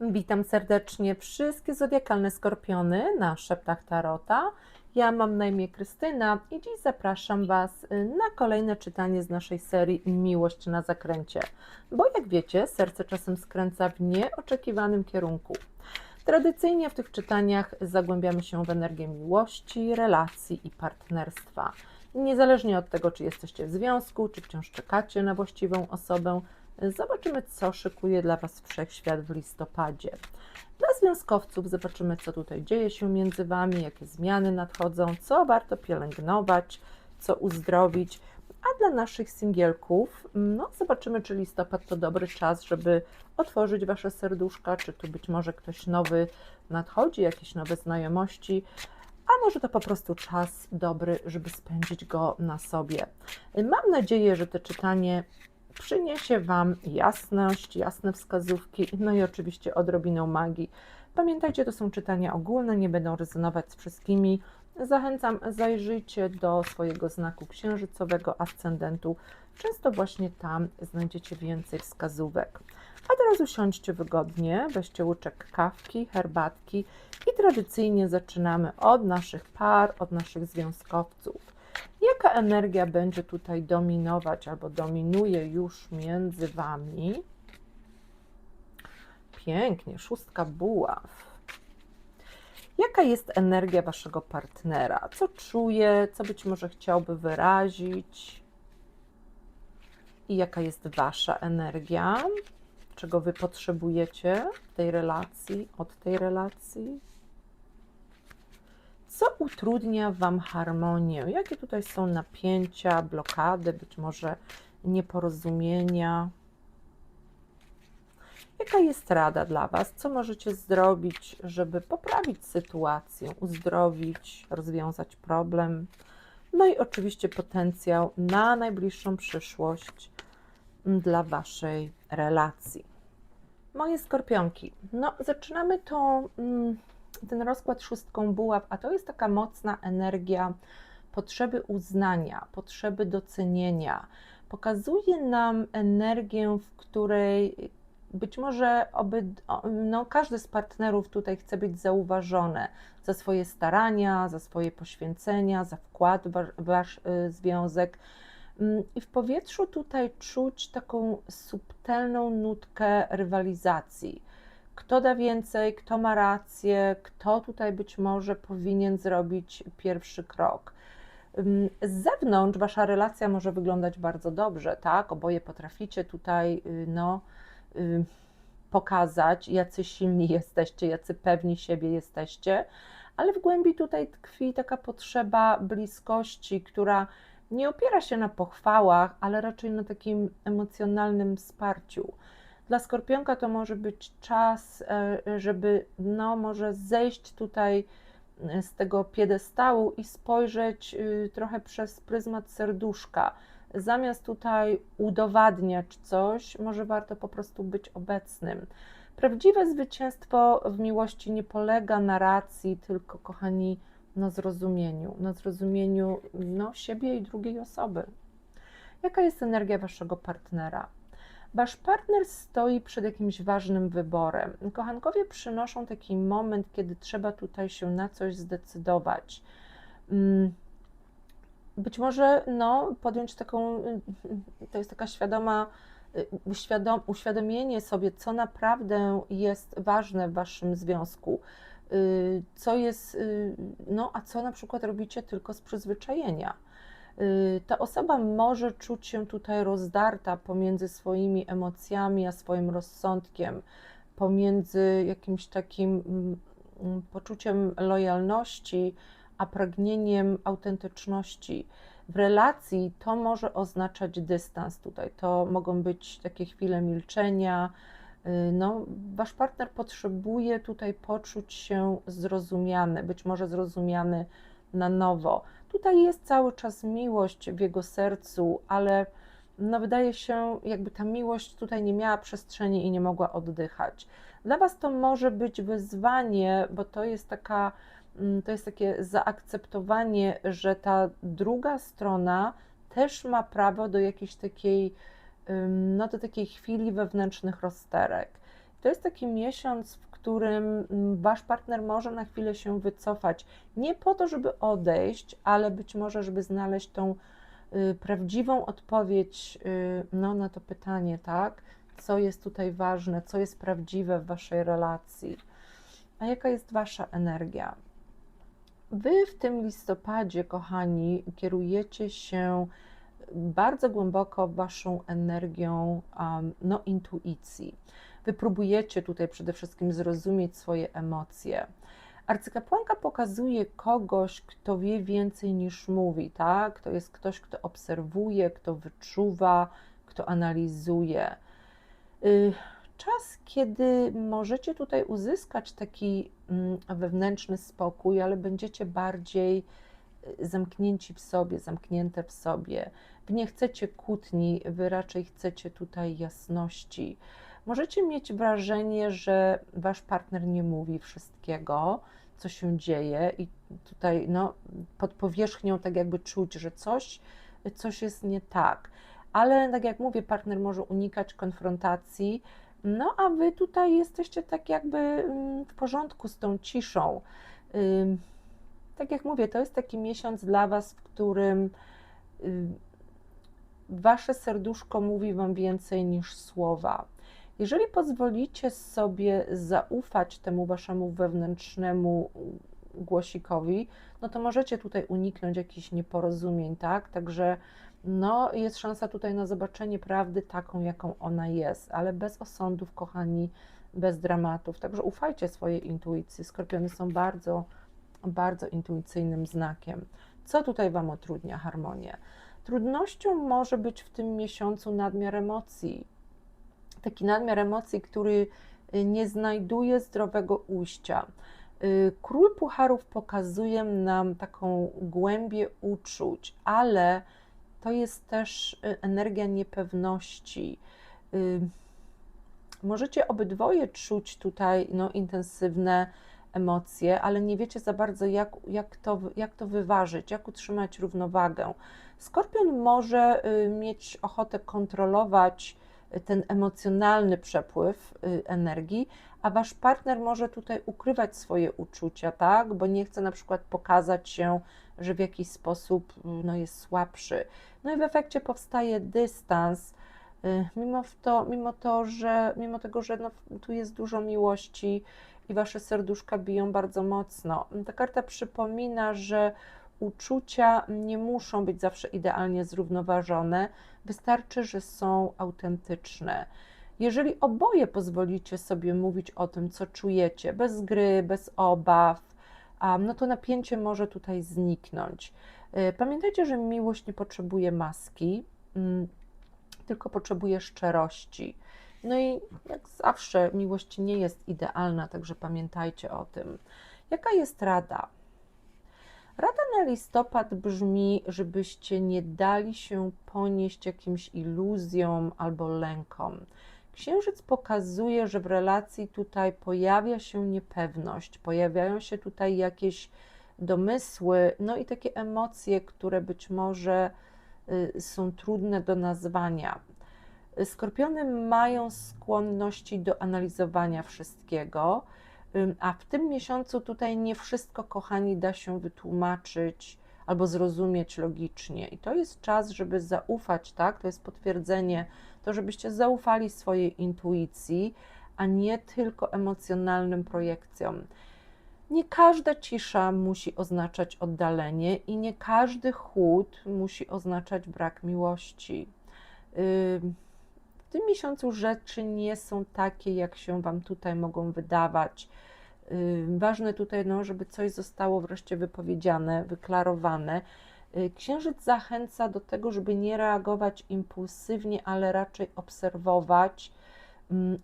Witam serdecznie wszystkie zodiakalne skorpiony na szeptach Tarota. Ja mam na imię Krystyna i dziś zapraszam Was na kolejne czytanie z naszej serii Miłość na zakręcie. Bo jak wiecie, serce czasem skręca w nieoczekiwanym kierunku. Tradycyjnie w tych czytaniach zagłębiamy się w energię miłości, relacji i partnerstwa. Niezależnie od tego, czy jesteście w związku, czy wciąż czekacie na właściwą osobę, Zobaczymy, co szykuje dla Was wszechświat w listopadzie. Dla związkowców zobaczymy, co tutaj dzieje się między Wami, jakie zmiany nadchodzą, co warto pielęgnować, co uzdrowić. A dla naszych singielków, no zobaczymy, czy listopad to dobry czas, żeby otworzyć Wasze serduszka, czy tu być może ktoś nowy nadchodzi, jakieś nowe znajomości, a może to po prostu czas dobry, żeby spędzić go na sobie. Mam nadzieję, że to czytanie przyniesie Wam jasność, jasne wskazówki, no i oczywiście odrobinę magii. Pamiętajcie, to są czytania ogólne, nie będą rezonować z wszystkimi. Zachęcam, zajrzyjcie do swojego znaku księżycowego, ascendentu. Często właśnie tam znajdziecie więcej wskazówek. A teraz usiądźcie wygodnie, weźcie łyczek kawki, herbatki i tradycyjnie zaczynamy od naszych par, od naszych związkowców. Jaka energia będzie tutaj dominować albo dominuje już między Wami? Pięknie, szóstka buław. Jaka jest energia Waszego partnera? Co czuje, co być może chciałby wyrazić? I jaka jest Wasza energia? Czego Wy potrzebujecie w tej relacji, od tej relacji? Co utrudnia Wam harmonię? Jakie tutaj są napięcia, blokady, być może nieporozumienia? Jaka jest rada dla Was? Co możecie zrobić, żeby poprawić sytuację, uzdrowić, rozwiązać problem? No i oczywiście potencjał na najbliższą przyszłość dla Waszej relacji. Moje skorpionki. No, zaczynamy to. Mm, ten rozkład szóstką buław, a to jest taka mocna energia potrzeby uznania, potrzeby docenienia. Pokazuje nam energię, w której być może oby, no, każdy z partnerów tutaj chce być zauważony za swoje starania, za swoje poświęcenia, za wkład w wasz y, związek. Mm, I w powietrzu tutaj czuć taką subtelną nutkę rywalizacji kto da więcej, kto ma rację, kto tutaj być może powinien zrobić pierwszy krok. Z zewnątrz wasza relacja może wyglądać bardzo dobrze, tak? Oboje potraficie tutaj, y, no, y, pokazać, jacy silni jesteście, jacy pewni siebie jesteście, ale w głębi tutaj tkwi taka potrzeba bliskości, która nie opiera się na pochwałach, ale raczej na takim emocjonalnym wsparciu. Dla skorpionka to może być czas, e, żeby no, może zejść tutaj e, z tego piedestału i spojrzeć y, trochę przez pryzmat serduszka. Zamiast tutaj udowadniać coś, może warto po prostu być obecnym. Prawdziwe zwycięstwo w miłości nie polega na racji, tylko kochani, na zrozumieniu, na zrozumieniu no, siebie i drugiej osoby. Jaka jest energia waszego partnera? Wasz partner stoi przed jakimś ważnym wyborem. Kochankowie przynoszą taki moment, kiedy trzeba tutaj się na coś zdecydować. Mm, być może no, podjąć taką, to jest taka świadoma, uświadom, uświadomienie sobie, co naprawdę jest ważne w waszym związku, y, co jest, y, no, a co na przykład robicie tylko z przyzwyczajenia Y, ta osoba może czuć się tutaj rozdarta pomiędzy swoimi emocjami a swoim rozsądkiem, pomiędzy jakimś takim mm, mm, poczuciem lojalności a pragnieniem autentyczności. W relacji to może oznaczać dystans tutaj, to mogą być takie chwile milczenia. Y, no, wasz partner potrzebuje tutaj poczuć się zrozumiany, być może zrozumiany na nowo. Tutaj jest cały czas miłość w jego sercu, ale no wydaje się, jakby ta miłość tutaj nie miała przestrzeni i nie mogła oddychać. Dla Was to może być wyzwanie, bo to jest taka, mm, to jest takie zaakceptowanie, że ta druga strona też ma prawo do jakiejś takiej, no do takiej chwili wewnętrznych rozterek. To jest taki miesiąc, w którym mm, wasz partner może na chwilę się wycofać. Nie po to, żeby odejść, ale być może, żeby znaleźć tą y, prawdziwą odpowiedź y, no, na to pytanie, tak? Co jest tutaj ważne, co jest prawdziwe w waszej relacji. A jaka jest wasza energia? Wy w tym listopadzie, kochani, kierujecie się bardzo głęboko waszą energią no, intuicji. Wy próbujecie tutaj przede wszystkim zrozumieć swoje emocje. Arcykapłanka pokazuje kogoś, kto wie więcej niż mówi, tak? To jest ktoś, kto obserwuje, kto wyczuwa, kto analizuje. Y, czas, kiedy możecie tutaj uzyskać taki mm, wewnętrzny spokój, ale będziecie bardziej y, zamknięci w sobie, zamknięte w sobie. Wy nie chcecie kłótni, wy raczej chcecie tutaj jasności. Możecie mieć wrażenie, że wasz partner nie mówi wszystkiego, co się dzieje, i tutaj no, pod powierzchnią tak jakby czuć, że coś, coś jest nie tak. Ale tak jak mówię, partner może unikać konfrontacji, no a wy tutaj jesteście tak jakby mm, w porządku z tą ciszą. Tak jak mówię, to jest taki miesiąc dla was, w którym wasze serduszko mówi wam więcej niż słowa. Jeżeli pozwolicie sobie zaufać temu waszemu wewnętrznemu głosikowi, no to możecie tutaj uniknąć jakichś nieporozumień, tak? Także no, jest szansa tutaj na zobaczenie prawdy taką, jaką ona jest, ale bez osądów, kochani, bez dramatów. Także ufajcie swojej intuicji. Skorpiony są bardzo, bardzo intuicyjnym znakiem. Co tutaj Wam utrudnia harmonię? Trudnością może być w tym miesiącu nadmiar emocji. Taki nadmiar emocji, który y, nie znajduje zdrowego ujścia. Y, król Pucharów pokazuje nam taką głębię uczuć, ale to jest też y, energia niepewności. Możecie obydwoje czuć tutaj no, intensywne emocje, ale nie wiecie za bardzo, jak, jak, to, jak to wyważyć, jak utrzymać równowagę. Skorpion może mieć ochotę kontrolować ten emocjonalny przepływ y, energii, a wasz partner może tutaj ukrywać swoje uczucia, tak? Bo nie chce na przykład pokazać się, że w jakiś sposób no, jest słabszy. No i w efekcie powstaje dystans, mimo to, mimo to że mimo tego, że no, tu jest dużo miłości i wasze serduszka biją bardzo mocno. Ta karta przypomina, że uczucia nie muszą być zawsze idealnie zrównoważone, wystarczy, że są autentyczne. Jeżeli oboje pozwolicie sobie mówić o tym, co czujecie, bez gry, bez obaw, no to napięcie może tutaj zniknąć. E, pamiętajcie, że miłość nie potrzebuje maski, mm, tylko potrzebuje szczerości. No i jak zawsze, miłość nie jest idealna, także pamiętajcie o tym. Jaka jest rada? Listopad brzmi, żebyście nie dali się ponieść jakimś iluzjom albo lękom. Księżyc pokazuje, że w relacji tutaj pojawia się niepewność, pojawiają się tutaj jakieś domysły, no i takie emocje, które być może y, są trudne do nazwania. Skorpiony mają skłonności do analizowania wszystkiego, a w tym miesiącu tutaj nie wszystko, kochani, da się wytłumaczyć albo zrozumieć logicznie. I to jest czas, żeby zaufać, tak? To jest potwierdzenie, to żebyście zaufali swojej intuicji, a nie tylko emocjonalnym projekcjom. Nie każda cisza musi oznaczać oddalenie i nie każdy chłód musi oznaczać brak miłości. W tym miesiącu rzeczy nie są takie, jak się Wam tutaj mogą wydawać. Ważne tutaj, no, żeby coś zostało wreszcie wypowiedziane, wyklarowane. Y, księżyc zachęca do tego, żeby nie reagować impulsywnie, ale raczej obserwować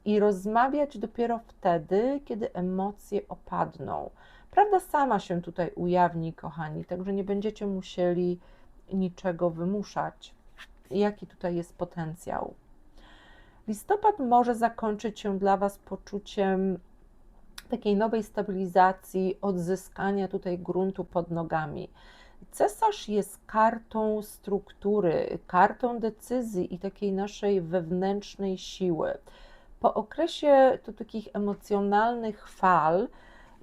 i rozmawiać dopiero wtedy, kiedy emocje opadną. Prawda sama się tutaj ujawni, kochani, także nie będziecie musieli niczego wymuszać. Jaki tutaj jest potencjał? Listopad może zakończyć się dla Was poczuciem takiej nowej stabilizacji, odzyskania tutaj gruntu pod nogami. Cesarz jest kartą struktury, kartą decyzji i takiej naszej wewnętrznej siły. po okresie to takich emocjonalnych fal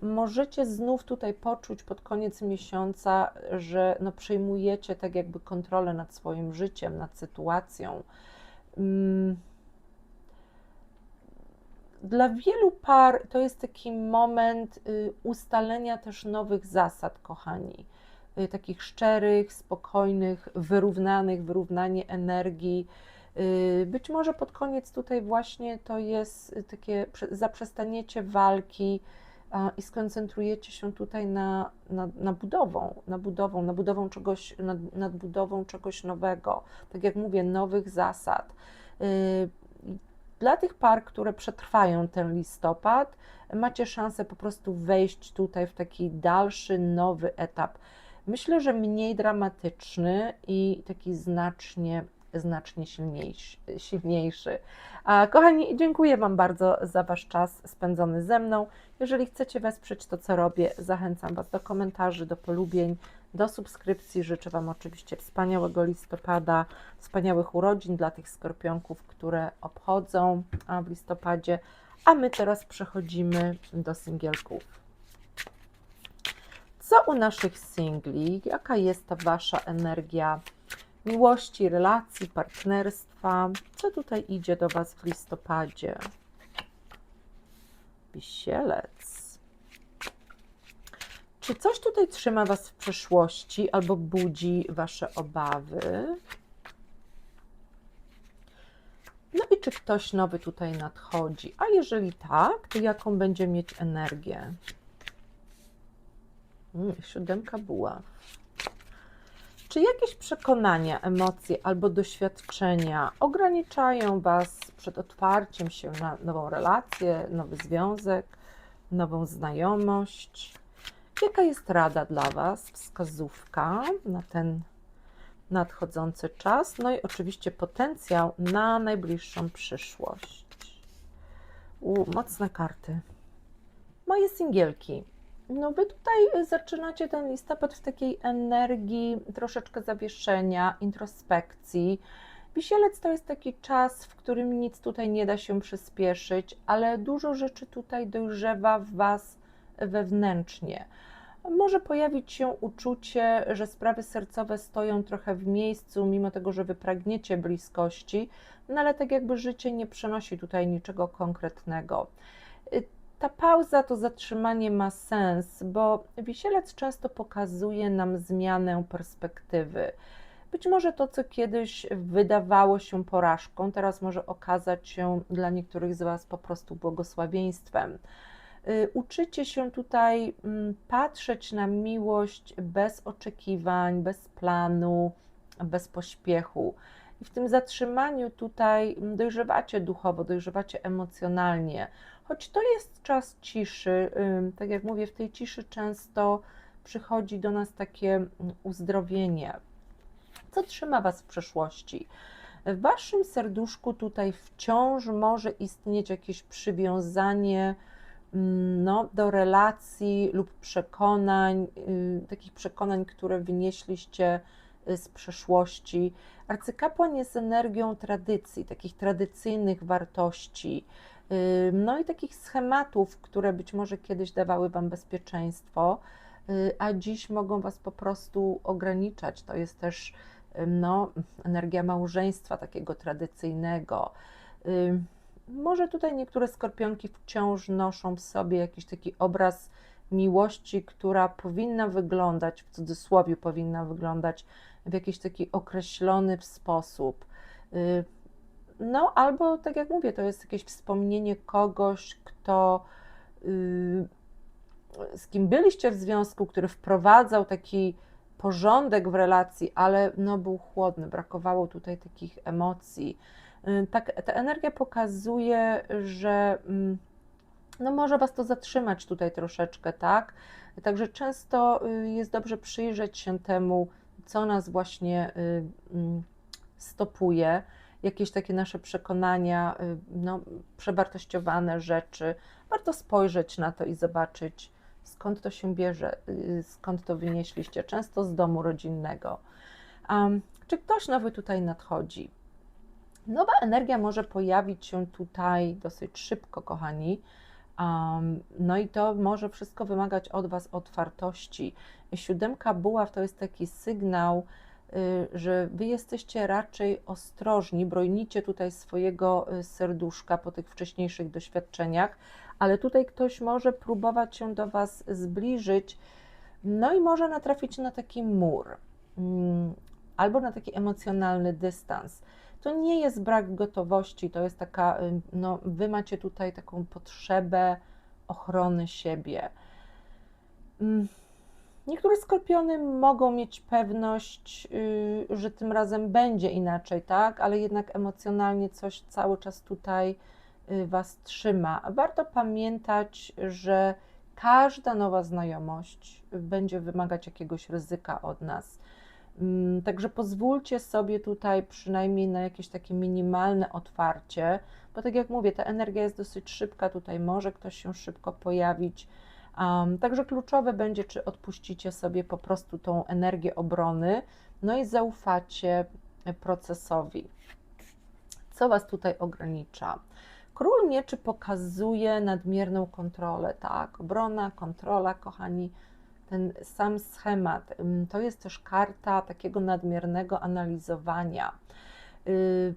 możecie znów tutaj poczuć pod koniec miesiąca, że no przejmujecie tak jakby kontrolę nad swoim życiem, nad sytuacją. Mm. Dla wielu par to jest taki moment y, ustalenia też nowych zasad, kochani. Y, takich szczerych, spokojnych, wyrównanych, wyrównanie energii. Y, być może pod koniec tutaj właśnie to jest takie zaprzestaniecie walki i skoncentrujecie się tutaj na, na, na budową, na budową, na budową czegoś, nad, nad budową czegoś nowego. Tak jak mówię, nowych zasad. Dla tych par, które przetrwają ten listopad, macie szansę po prostu wejść tutaj w taki dalszy, nowy etap. Myślę, że mniej dramatyczny i taki znacznie, znacznie silniejszy. A, kochani, dziękuję Wam bardzo za Wasz czas spędzony ze mną. Jeżeli chcecie wesprzeć to, co robię, zachęcam Was do komentarzy, do polubień, do subskrypcji. Życzę Wam oczywiście wspaniałego listopada, wspaniałych urodzin dla tych skorpionków, które obchodzą w listopadzie. A my teraz przechodzimy do singielków. Co u naszych singli? Jaka jest ta Wasza energia miłości, relacji, partnerstwa? Co tutaj idzie do Was w listopadzie? Wisielec. Czy coś tutaj trzyma Was w przeszłości albo budzi Wasze obawy? No i czy ktoś nowy tutaj nadchodzi? A jeżeli tak, to jaką będzie mieć energię? Hmm, siódemka buław. Czy jakieś przekonania, emocje albo doświadczenia ograniczają Was przed otwarciem się na nową relację, nowy związek, nową znajomość? Jaka jest rada dla Was, wskazówka na ten nadchodzący czas? No i oczywiście potencjał na najbliższą przyszłość. U, mocne karty. Moje singielki. No wy tutaj zaczynacie ten listopad w takiej energii troszeczkę zawieszenia, introspekcji. Wisielec to jest taki czas, w którym nic tutaj nie da się przyspieszyć, ale dużo rzeczy tutaj dojrzewa w Was wewnętrznie. Może pojawić się uczucie, że sprawy sercowe stoją trochę w miejscu, mimo tego, że wy pragniecie bliskości, no ale tak jakby życie nie przynosi tutaj niczego konkretnego. Y, ta pauza, to zatrzymanie ma sens, bo wisielec często pokazuje nam zmianę perspektywy. Być może to, co kiedyś wydawało się porażką, teraz może okazać się dla niektórych z Was po prostu błogosławieństwem. Y, uczycie się tutaj mm, patrzeć na miłość bez oczekiwań, bez planu, bez pośpiechu. I w tym zatrzymaniu tutaj mm, dojrzewacie duchowo, dojrzewacie emocjonalnie. Choć to jest czas ciszy, tak jak mówię, w tej ciszy często przychodzi do nas takie mm, uzdrowienie. Co trzyma Was w przeszłości? W Waszym serduszku tutaj wciąż może istnieć jakieś przywiązanie, no, do relacji lub przekonań, y, takich przekonań, które wynieśliście y, z przeszłości. Arcykapłan jest energią tradycji, takich tradycyjnych wartości, y, no i takich schematów, które być może kiedyś dawały Wam bezpieczeństwo, a dziś mogą Was po prostu ograniczać. To jest też no, energia małżeństwa takiego tradycyjnego. Może tutaj niektóre skorpionki wciąż noszą w sobie jakiś taki obraz miłości, która powinna wyglądać, w cudzysłowie powinna wyglądać w jakiś taki określony sposób. Y, no, albo tak jak mówię, to jest jakieś wspomnienie kogoś, kto y, z kim byliście w związku, który wprowadzał taki porządek w relacji, ale no, był chłodny, brakowało tutaj takich emocji. Y, tak, ta energia pokazuje, że mm, no może Was to zatrzymać tutaj troszeczkę, tak? Także często y, jest dobrze przyjrzeć się temu, co nas właśnie y, mm, stopuje, jakieś takie nasze przekonania, no, przewartościowane rzeczy. Warto spojrzeć na to i zobaczyć, skąd to się bierze, skąd to wynieśliście, często z domu rodzinnego. Um, czy ktoś nowy tutaj nadchodzi? Nowa energia może pojawić się tutaj dosyć szybko, kochani. Um, no i to może wszystko wymagać od Was otwartości. Siódemka buław to jest taki sygnał, y, że Wy jesteście raczej ostrożni, bronicie tutaj swojego y, serduszka po tych wcześniejszych doświadczeniach, ale tutaj ktoś może próbować się do Was zbliżyć, no i może natrafić na taki mur mm, albo na taki emocjonalny dystans. To nie jest brak gotowości, to jest taka, y, no, wy macie tutaj taką potrzebę ochrony siebie. Mm, niektóre skorpiony mogą mieć pewność, yy, że tym razem będzie inaczej, tak, ale jednak emocjonalnie coś cały czas tutaj yy, was trzyma. Warto pamiętać, że każda nowa znajomość będzie wymagać jakiegoś ryzyka od nas. Mm, także pozwólcie sobie tutaj przynajmniej na jakieś takie minimalne otwarcie, bo tak jak mówię, ta energia jest dosyć szybka, tutaj może ktoś się szybko pojawić. Um, także kluczowe będzie, czy odpuścicie sobie po prostu tą energię obrony, no i zaufacie procesowi. Co Was tutaj ogranicza? Król mieczy pokazuje nadmierną kontrolę, tak? Obrona, kontrola, kochani, ten sam schemat. To jest też karta takiego nadmiernego analizowania. Y,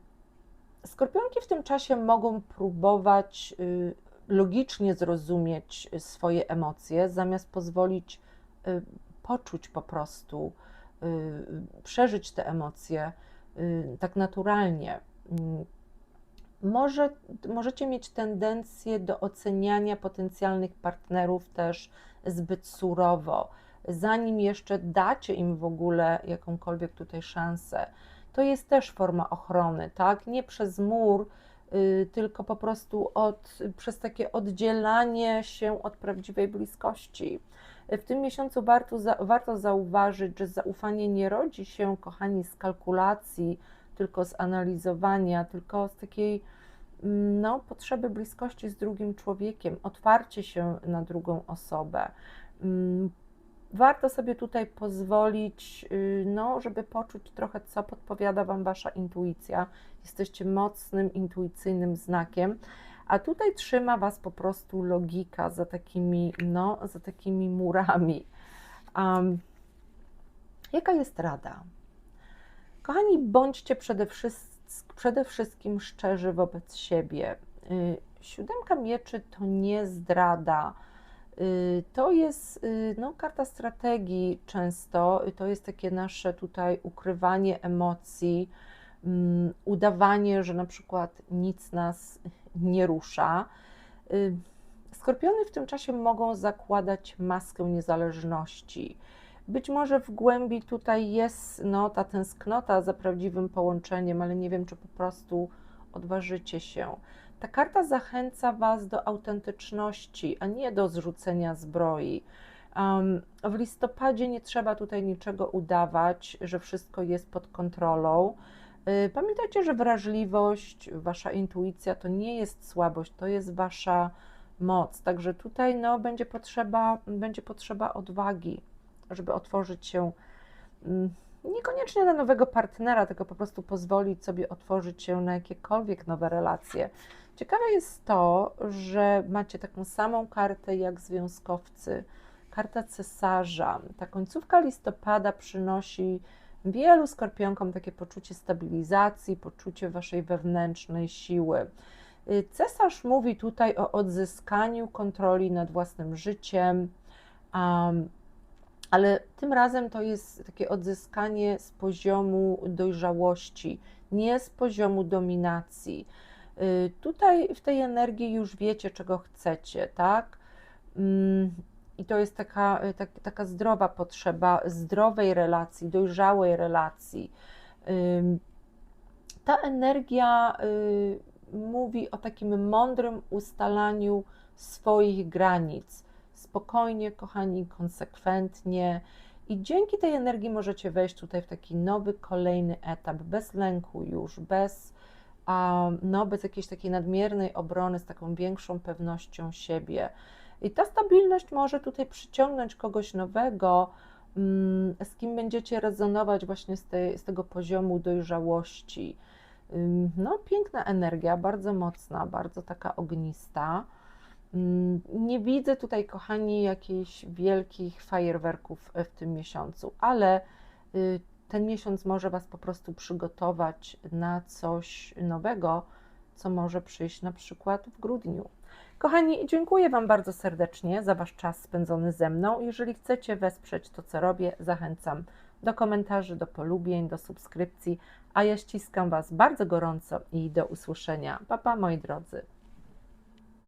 skorpionki w tym czasie mogą próbować y, logicznie zrozumieć swoje emocje, zamiast pozwolić y, poczuć po prostu, przeżyć te emocje tak naturalnie. Może, możecie mieć tendencję do oceniania potencjalnych partnerów też zbyt surowo, zanim jeszcze dacie im w ogóle jakąkolwiek tutaj szansę. To jest też forma ochrony, tak? Nie przez mur, yy, tylko po prostu od, przez takie oddzielanie się od prawdziwej bliskości. W tym miesiącu warto, warto zauważyć, że zaufanie nie rodzi się, kochani, z kalkulacji, tylko z analizowania, tylko z takiej no, potrzeby bliskości z drugim człowiekiem, otwarcie się na drugą osobę. Mm, warto sobie tutaj pozwolić, y, no, żeby poczuć trochę, co podpowiada Wam Wasza intuicja. Jesteście mocnym, intuicyjnym znakiem, a tutaj trzyma Was po prostu logika za takimi, no, za takimi murami. Um, jaka jest rada? Kochani, bądźcie przede wszystkim przede wszystkim szczerzy wobec siebie. Y, siódemka mieczy to nie zdrada. Y, to jest y, no, karta strategii często, to jest takie nasze tutaj ukrywanie emocji, mm, udawanie, że na przykład nic nas nie rusza. Skorpiony w tym czasie mogą zakładać maskę niezależności. Być może w głębi tutaj jest no, ta tęsknota za prawdziwym połączeniem, ale nie wiem, czy po prostu odważycie się. Ta karta zachęca Was do autentyczności, a nie do zrzucenia zbroi. Um, w listopadzie nie trzeba tutaj niczego udawać, że wszystko jest pod kontrolą. Y, pamiętajcie, że wrażliwość, wasza intuicja to nie jest słabość, to jest wasza moc. Także tutaj no, będzie, potrzeba, będzie potrzeba odwagi żeby otworzyć się mm, niekoniecznie na nowego partnera, tylko po prostu pozwolić sobie otworzyć się na jakiekolwiek nowe relacje. Ciekawe jest to, że macie taką samą kartę jak związkowcy, karta cesarza. Ta końcówka listopada przynosi wielu skorpionkom takie poczucie stabilizacji, poczucie waszej wewnętrznej siły. Y, cesarz mówi tutaj o odzyskaniu kontroli nad własnym życiem, ale tym razem to jest takie odzyskanie z poziomu dojrzałości, nie z poziomu dominacji. Y, tutaj w tej energii już wiecie, czego chcecie, tak? Mm, I to jest taka, y, tak, taka zdrowa potrzeba zdrowej relacji, dojrzałej relacji. Ta energia y, mówi o takim mądrym ustalaniu swoich granic spokojnie, kochani, konsekwentnie. I dzięki tej energii możecie wejść tutaj w taki nowy, kolejny etap, bez lęku już, bez, no, bez jakiejś takiej nadmiernej obrony, z taką większą pewnością siebie. I ta stabilność może tutaj przyciągnąć kogoś nowego, mm, z kim będziecie rezonować właśnie z, tej, z tego poziomu dojrzałości. No, piękna energia, bardzo mocna, bardzo taka ognista. Ym, Nie widzę tutaj, kochani, jakichś wielkich fajerwerków w tym miesiącu, ale y, ten miesiąc może Was po prostu przygotować na coś nowego, co może przyjść na przykład w grudniu. Kochani, dziękuję Wam bardzo serdecznie za Wasz czas spędzony ze mną. Jeżeli chcecie wesprzeć to, co robię, zachęcam do komentarzy, do polubień, do subskrypcji, a ja ściskam Was bardzo gorąco i do usłyszenia. Pa, pa moi drodzy.